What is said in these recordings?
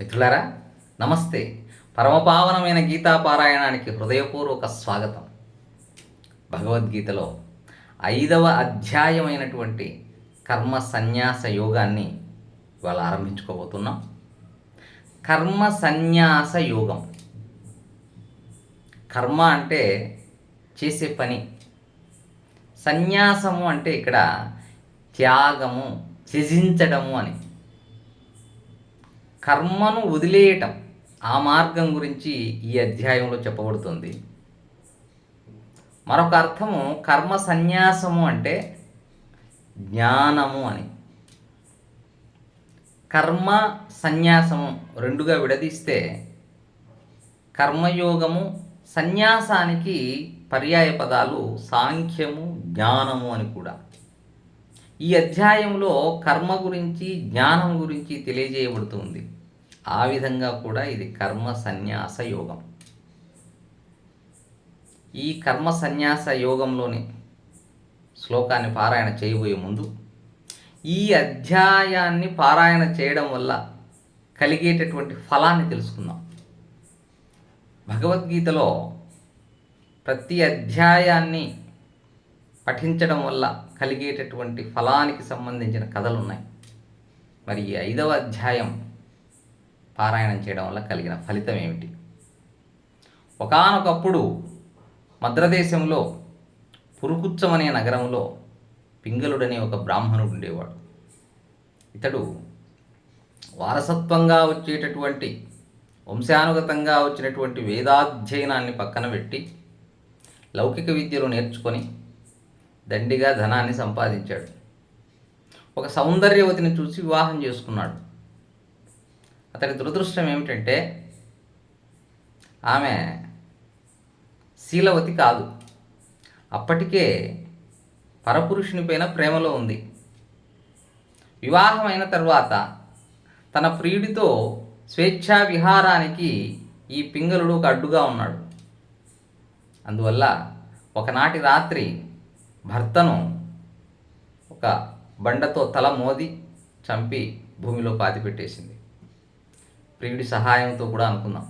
మిత్రులారా నమస్తే. పరమపావనమైన గీతా పారాయణానికి హృదయపూర్వక స్వాగతం. భగవద్గీతలో ఐదవ అధ్యాయమైనటువంటి కర్మ సన్యాస యోగాన్ని ఇవాళ ఆరంభించుకోబోతున్నాం. కర్మ సన్యాస యోగం. కర్మ అంటే చేసే పని. సన్యాసము అంటే ఇక్కడ త్యాగము త్యజించడము అని. కర్మను వదిలేయటం ఆ మార్గం గురించి ఈ అధ్యాయంలో చెప్పబడుతుంది. మరొక అర్థము కర్మ సన్యాసము అంటే జ్ఞానము అని. కర్మ సన్యాసము రెండుగా విడదీస్తే కర్మయోగము సన్యాసానికి పర్యాయ పదాలు సాంఖ్యము జ్ఞానము అని కూడా. ఈ అధ్యాయంలో కర్మ గురించి జ్ఞానం గురించి తెలియజేయబడుతుంది. ఆ విధంగా కూడా ఇది కర్మ సన్యాస యోగం. ఈ కర్మ సన్యాస యోగంలోని శ్లోకాన్ని పారాయణ చేయబోయే ముందు ఈ అధ్యాయాన్ని పారాయణ చేయడం వల్ల కలిగేటటువంటి ఫలాన్ని తెలుసుకుందాం. భగవద్గీతలో ప్రతి అధ్యాయాన్ని పఠించడం వల్ల కలిగేటటువంటి ఫలానికి సంబంధించిన కథలు ఉన్నాయి మరి ఈ ఐదవ అధ్యాయం పారాయణం చేయడం వల్ల కలిగిన ఫలితం ఏమిటి? ఒకానొకప్పుడు మద్రదేశంలో పురుకుచ్చం అనే నగరంలో పింగళుడనే ఒక బ్రాహ్మణుడు ఉండేవాడు. ఇతడు వారసత్వంగా వచ్చేటటువంటి వంశానుగతంగా వచ్చినటువంటి వేదాధ్యయనాన్ని పక్కన పెట్టి లౌకిక విద్యలు నేర్చుకొని దండిగా ధనాన్ని సంపాదించాడు. ఒక సౌందర్యవతిని చూసి వివాహం చేసుకున్నాడు. అతని దురదృష్టం ఏమిటంటే ఆమె శీలవతి కాదు. అప్పటికే పరపురుషుని పైన ప్రేమలో ఉంది. వివాహమైన తర్వాత తన ప్రియుడితో స్వేచ్ఛా విహారానికి ఈ పింగళుడు ఒక అడ్డుగా ఉన్నాడు. అందువల్ల ఒకనాటి రాత్రి భర్తను ఒక బండతో తల మోది చంపి భూమిలో పాతిపెట్టేసింది. ప్రియుడి సహాయంతో కూడా అనుకుందాం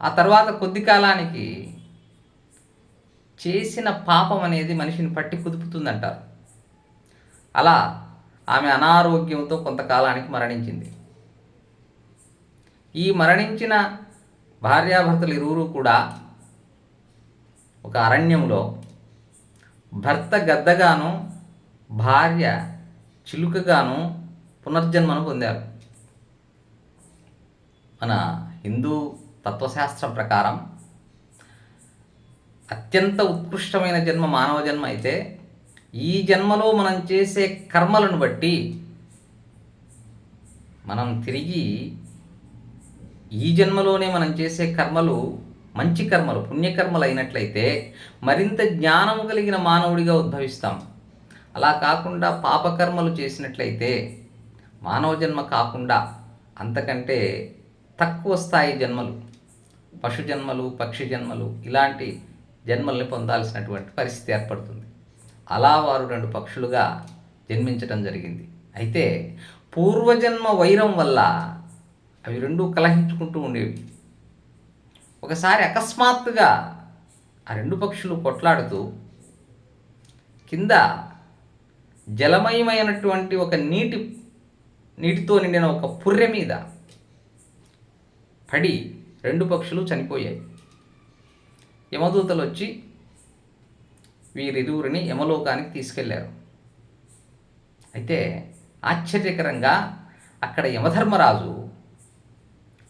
ఆ తర్వాత కొద్ది కాలానికి చేసిన పాపం అనేది మనిషిని పట్టి కుదుపుతుందంటారు. అలా ఆమె అనారోగ్యంతో కొంతకాలానికి మరణించింది. ఈ మరణించిన భార్యాభర్తలు ఇరువురు కూడా ఒక అరణ్యంలో భర్త గద్దగాను భార్య చిలుకగాను పునర్జన్మను పొందారు. మన హిందూ తత్వశాస్త్రం ప్రకారం అత్యంత ఉత్కృష్టమైన జన్మ మానవ జన్మ అయితే ఈ జన్మలో మనం చేసే కర్మలను బట్టి మనం తిరిగి ఈ జన్మలోనే మనం చేసే కర్మలు మంచి కర్మలు పుణ్యకర్మలు అయినట్లయితే మరింత జ్ఞానము కలిగిన మానవుడిగా ఉద్భవిస్తాం. అలా కాకుండా పాపకర్మలు చేసినట్లయితే మానవ జన్మ కాకుండా అంతకంటే తక్కువ స్థాయి జన్మలు పశు జన్మలు పక్షి జన్మలు ఇలాంటి జన్మల్ని పొందాల్సినటువంటి పరిస్థితి ఏర్పడుతుంది. అలా వారు రెండు పక్షులుగా జన్మించడం జరిగింది. అయితే పూర్వజన్మ వైరం వల్ల అవి రెండూ కలహించుకుంటూ ఉండేవి. ఒకసారి అకస్మాత్తుగా ఆ రెండు పక్షులు కొట్లాడుతూ కింద జలమయమైనటువంటి ఒక నీటి నీటితో నిండిన ఒక పుర్రె మీద పడి రెండు పక్షులు చనిపోయాయి. యమదూతలు వచ్చి వీరిరువురిని యమలోకానికి తీసుకెళ్ళారు. అయితే ఆశ్చర్యకరంగా అక్కడ యమధర్మరాజు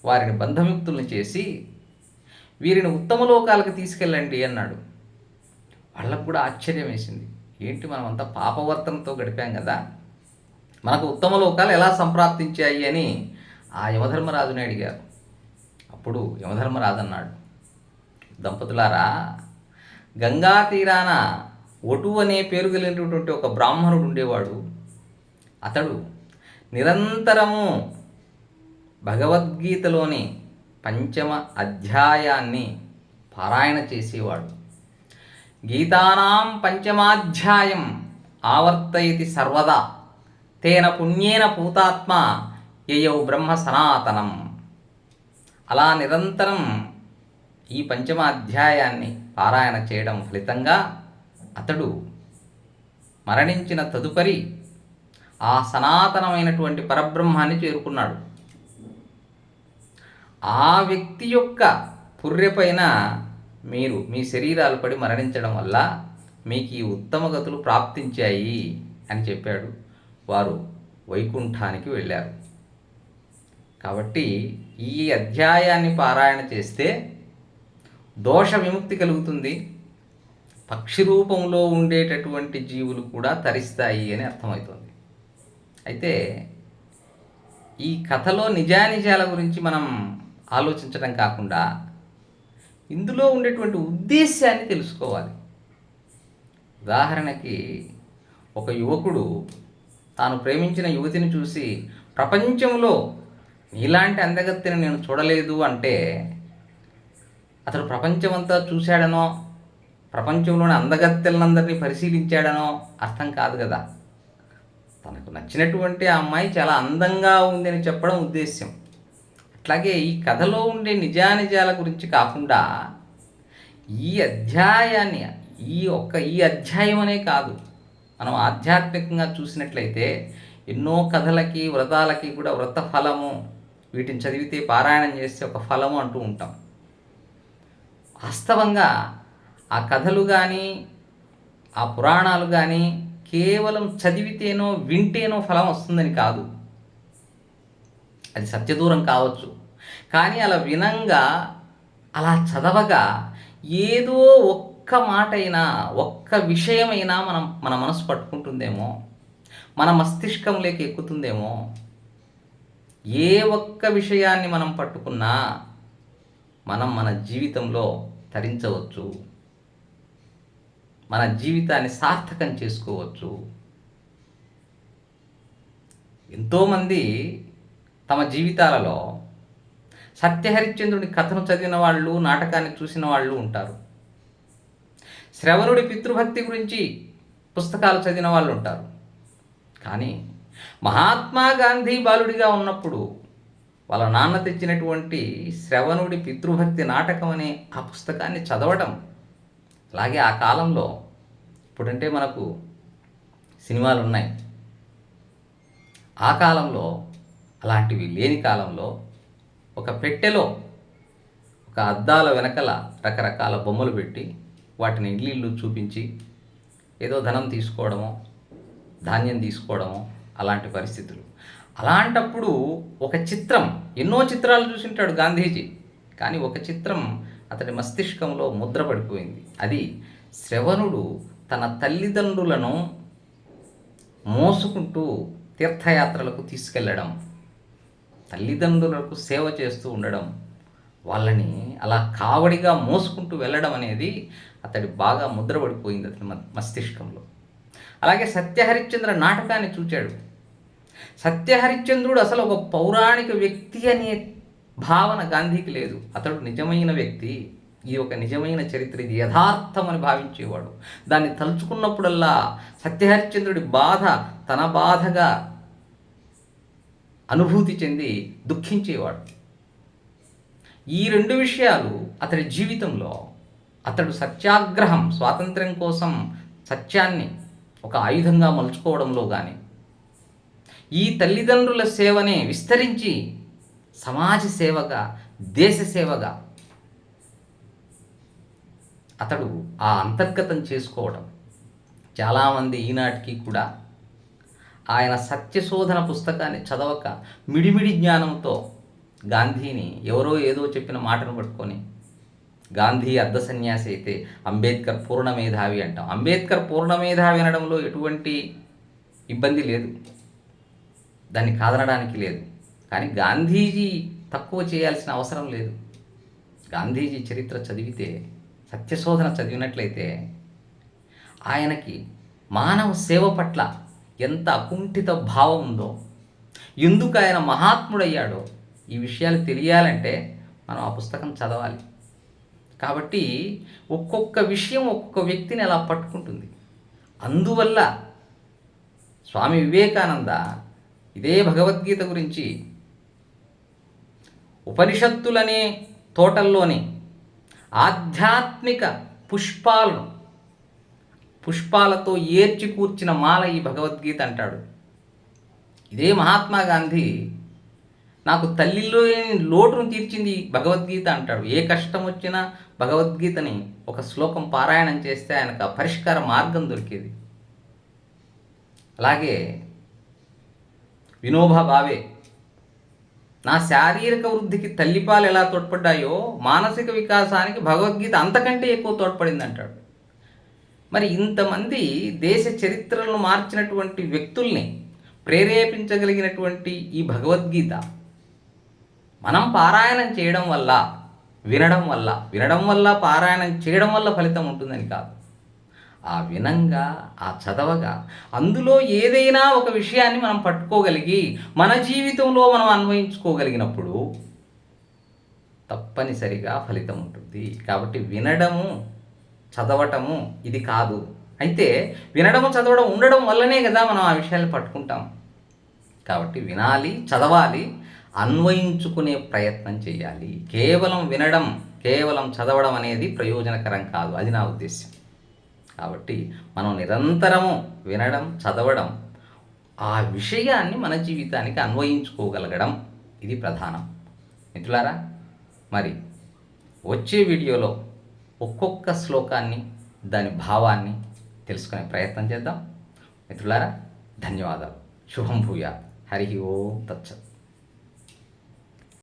వారిని బంధముక్తుల్ని చేసి వీరిని ఉత్తమ లోకాలకు తీసుకెళ్ళండి అన్నాడు. వాళ్ళకు కూడా ఆశ్చర్యం వేసింది. ఏంటి మనమంతా పాపవర్తనతో గడిపాం కదా? మనకు ఉత్తమ లోకాలు ఎలా సంప్రాప్తించాయి అని ఆ యమధర్మరాజుని అడిగారు. అప్పుడు యమధర్మరాజు అన్నాడు దంపతులారా గంగా తీరాన ఒటు అనే పేరు కలిగినటువంటి ఒక బ్రాహ్మణుడు ఉండేవాడు. అతడు నిరంతరము భగవద్గీతలోని పంచమ అధ్యాయాన్ని పారాయణ చేసేవాడు. గీతానాం పంచమాధ్యాయం ఆవర్తయతి సర్వదా తేన పుణ్యేన పూతాత్మ యయౌ బ్రహ్మ సనాతనం. అలా నిరంతరం ఈ పంచమ అధ్యాయాన్ని పారాయణ చేయడం ఫలితంగా అతడు మరణించిన తదుపరి ఆ సనాతనమైనటువంటి పరబ్రహ్మాన్ని చేరుకున్నాడు. ఆ వ్యక్తి యొక్క పుర్రెపైన మీరు మీ శరీరాలు పడి మరణించడం వల్ల మీకు ఈ ఉత్తమ గతులు ప్రాప్తించాయి అని చెప్పాడు. వారు వైకుంఠానికి వెళ్ళారు. కాబట్టి ఈ అధ్యాయాన్ని పారాయణ చేస్తే దోష విముక్తి కలుగుతుంది. పక్షి రూపంలో ఉండేటటువంటి జీవులు కూడా తరిస్తాయి అని అర్థమవుతుంది. అయితే ఈ కథలో నిజానిజాల గురించి మనం ఆలోచించడం కాకుండా ఇందులో ఉండేటువంటి ఉద్దేశాన్ని తెలుసుకోవాలి. ఉదాహరణకి ఒక యువకుడు తాను ప్రేమించిన యువతిని చూసి ప్రపంచంలో నీలాంటి అందగత్తిని నేను చూడలేదు అంటే అతడు ప్రపంచమంతా చూశాడనో ప్రపంచంలోని అందగత్తెలందరినీ పరిశీలించాడనో అర్థం కాదు కదా. తనకు నచ్చినటువంటి ఆ అమ్మాయి చాలా అందంగా ఉందని చెప్పడం ఉద్దేశ్యం. అట్లాగే ఈ కథలో ఉండే నిజానిజాల గురించి కాకుండా ఈ అధ్యాయాన్ని ఈ ఒక్క ఈ అధ్యాయం అనే కాదు మనం ఆధ్యాత్మికంగా చూసినట్లయితే ఎన్నో కథలకి వ్రతాలకి కూడా వ్రత ఫలము వీటిని చదివితే పారాయణం చేస్తే ఒక ఫలము అంటూ ఉంటాం. వాస్తవంగా ఆ కథలు కానీ ఆ పురాణాలు కానీ కేవలం చదివితేనో వింటేనో ఫలం వస్తుందని కాదు. అది సత్యదూరం కావచ్చు. కానీ అలా వినంగా అలా చదవగా ఏదో ఒక్క మాట అయినా ఒక్క విషయమైనా మనం మన మనసు పట్టుకుంటుందేమో మన మస్తిష్కంలోకి ఎక్కుతుందేమో ఏ ఒక్క విషయాన్ని మనం పట్టుకున్నా మనం మన జీవితంలో తరించవచ్చు. మన జీవితాన్ని సార్థకం చేసుకోవచ్చు. ఎంతోమంది తమ జీవితాలలో సత్యహరిశ్చంద్రుడి కథను చదివిన వాళ్ళు నాటకాన్ని చూసిన వాళ్ళు ఉంటారు. శ్రవణుడి పితృభక్తి గురించి పుస్తకాలు చదివిన వాళ్ళు ఉంటారు. కానీ మహాత్మా గాంధీ బాలుడిగా ఉన్నప్పుడు వాళ్ళ నాన్న తెచ్చినటువంటి శ్రవణుడి పితృభక్తి నాటకం అనే ఆ పుస్తకాన్ని చదవడం అలాగే ఆ కాలంలో ఇప్పుడంటే మనకు సినిమాలు ఉన్నాయి ఆ కాలంలో అలాంటివి లేని కాలంలో ఒక పెట్టెలో ఒక అద్దాల వెనకల రకరకాల బొమ్మలు పెట్టి వాటిని ఇల్లు చూపించి ఏదో ధనం తీసుకోవడమో ధాన్యం తీసుకోవడమో అలాంటి పరిస్థితులు. అలాంటప్పుడు ఒక చిత్రం ఎన్నో చిత్రాలు చూసింటాడు గాంధీజీ. కానీ ఒక చిత్రం అతడి మస్తిష్కంలో ముద్ర పడిపోయింది అది శ్రవణుడు తన తల్లిదండ్రులను మోసుకుంటూ తీర్థయాత్రలకు తీసుకెళ్ళడం తల్లిదండ్రులకు సేవ చేస్తూ ఉండడం వాళ్ళని అలా కావడిగా మోసుకుంటూ వెళ్ళడం అనేది అతడి బాగా ముద్రపడిపోయింది అతని మస్తిష్కంలో. అలాగే సత్యహరిశ్చంద్ర నాటకాన్ని చూచాడు. సత్యహరిశ్చంద్రుడు అసలు ఒక పౌరాణిక వ్యక్తి అనే భావన గాంధీకి లేదు. అతడు నిజమైన వ్యక్తి. ఇది ఒక నిజమైన చరిత్ర ఇది యథార్థమని భావించేవాడు. దాన్ని తలుచుకున్నప్పుడల్లా సత్యహరిశ్చంద్రుడి బాధ తన బాధగా అనుభూతి చెంది దుఃఖించేవాడు. ఈ రెండు విషయాలు అతడి జీవితంలో అతడు సత్యాగ్రహం స్వాతంత్ర్యం కోసం సత్యాన్ని ఒక ఆయుధంగా మలుచుకోవడంలో కానీ ఈ తల్లిదండ్రుల సేవనే విస్తరించి సమాజ సేవగా దేశ సేవగా అతడు ఆ అంతర్గతం చేసుకోవడం. చాలామంది ఈనాటికి కూడా ఆయన సత్యశోధన పుస్తకాన్ని చదవక మిడిమిడి జ్ఞానంతో గాంధీని ఎవరో ఏదో చెప్పిన మాటను పట్టుకొని గాంధీ అర్ధ సన్యాసి అయితే అంబేద్కర్ పూర్ణ మేధావి అంటాం. అంబేద్కర్ పూర్ణ మేధావి అనడంలో ఎటువంటి ఇబ్బంది లేదు. దాన్ని కాదనడానికి లేదు. కానీ గాంధీజీ తక్కువ చేయాల్సిన అవసరం లేదు. గాంధీజీ చరిత్ర చదివితే సత్యశోధన చదివినట్లయితే ఆయనకి మానవ సేవ పట్ల ఎంత అకుంఠిత భావం ఉందో ఎందుకు ఆయన మహాత్ముడయ్యాడో ఈ విషయాలు తెలియాలంటే మనం ఆ పుస్తకం చదవాలి. కాబట్టి ఒక్కొక్క విషయం ఒక్కొక్క వ్యక్తిని అలా పట్టుకుంటుంది. అందువల్ల స్వామి వివేకానంద ఇదే భగవద్గీత గురించి ఉపనిషత్తులనే తోటల్లోని ఆధ్యాత్మిక పుష్పాలను పుష్పాలతో ఏర్చి కూర్చిన మాల ఈ భగవద్గీత అంటాడు. ఇదే మహాత్మా గాంధీ నాకు తల్లిలో లోటును తీర్చింది భగవద్గీత అంటాడు. ఏ కష్టం వచ్చినా భగవద్గీతని ఒక శ్లోకం పారాయణం చేస్తే ఆయనకు ఆ పరిష్కార మార్గం దొరికేది. అలాగే వినోబా భావే నా శారీరక వృద్ధికి తల్లిపాలు ఎలా తోడ్పడ్డాయో మానసిక వికాసానికి భగవద్గీత అంతకంటే ఎక్కువ తోడ్పడింది అంటాడు. మరి ఇంతమంది దేశ చరిత్రలను మార్చినటువంటి వ్యక్తుల్ని ప్రేరేపించగలిగినటువంటి ఈ భగవద్గీత మనం పారాయణం చేయడం వల్ల వినడం వల్ల వినడం వల్ల పారాయణం చేయడం వల్ల ఫలితం ఉంటుందని కాదు. ఆ వినంగా ఆ చదవగా అందులో ఏదైనా ఒక విషయాన్ని మనం పట్టుకోగలిగి మన జీవితంలో మనం అన్వయించుకోగలిగినప్పుడు తప్పనిసరిగా ఫలితం ఉంటుంది. కాబట్టి వినడము చదవటము ఇది కాదు. అయితే వినడము చదవడం ఉండడం వల్లనే కదా మనం ఆ విషయాన్ని పట్టుకుంటాం. కాబట్టి వినాలి చదవాలి అన్వయించుకునే ప్రయత్నం చేయాలి. కేవలం వినడం కేవలం చదవడం అనేది ప్రయోజనకరం కాదు. అది నా ఉద్దేశం కాబట్టి మనం నిరంతరము వినడం చదవడం ఆ విషయాన్ని మన జీవితానికి అన్వయించుకోగలగడం ఇది ప్రధానం. మిత్రులారా మరి వచ్చే వీడియోలో ఒక్కొక్క శ్లోకాన్ని దాని భావాన్ని తెలుసుకునే ప్రయత్నం చేద్దాం. మిత్రులారా ధన్యవాదాలు. శుభం భూయా హరి ఓం తచ్చత్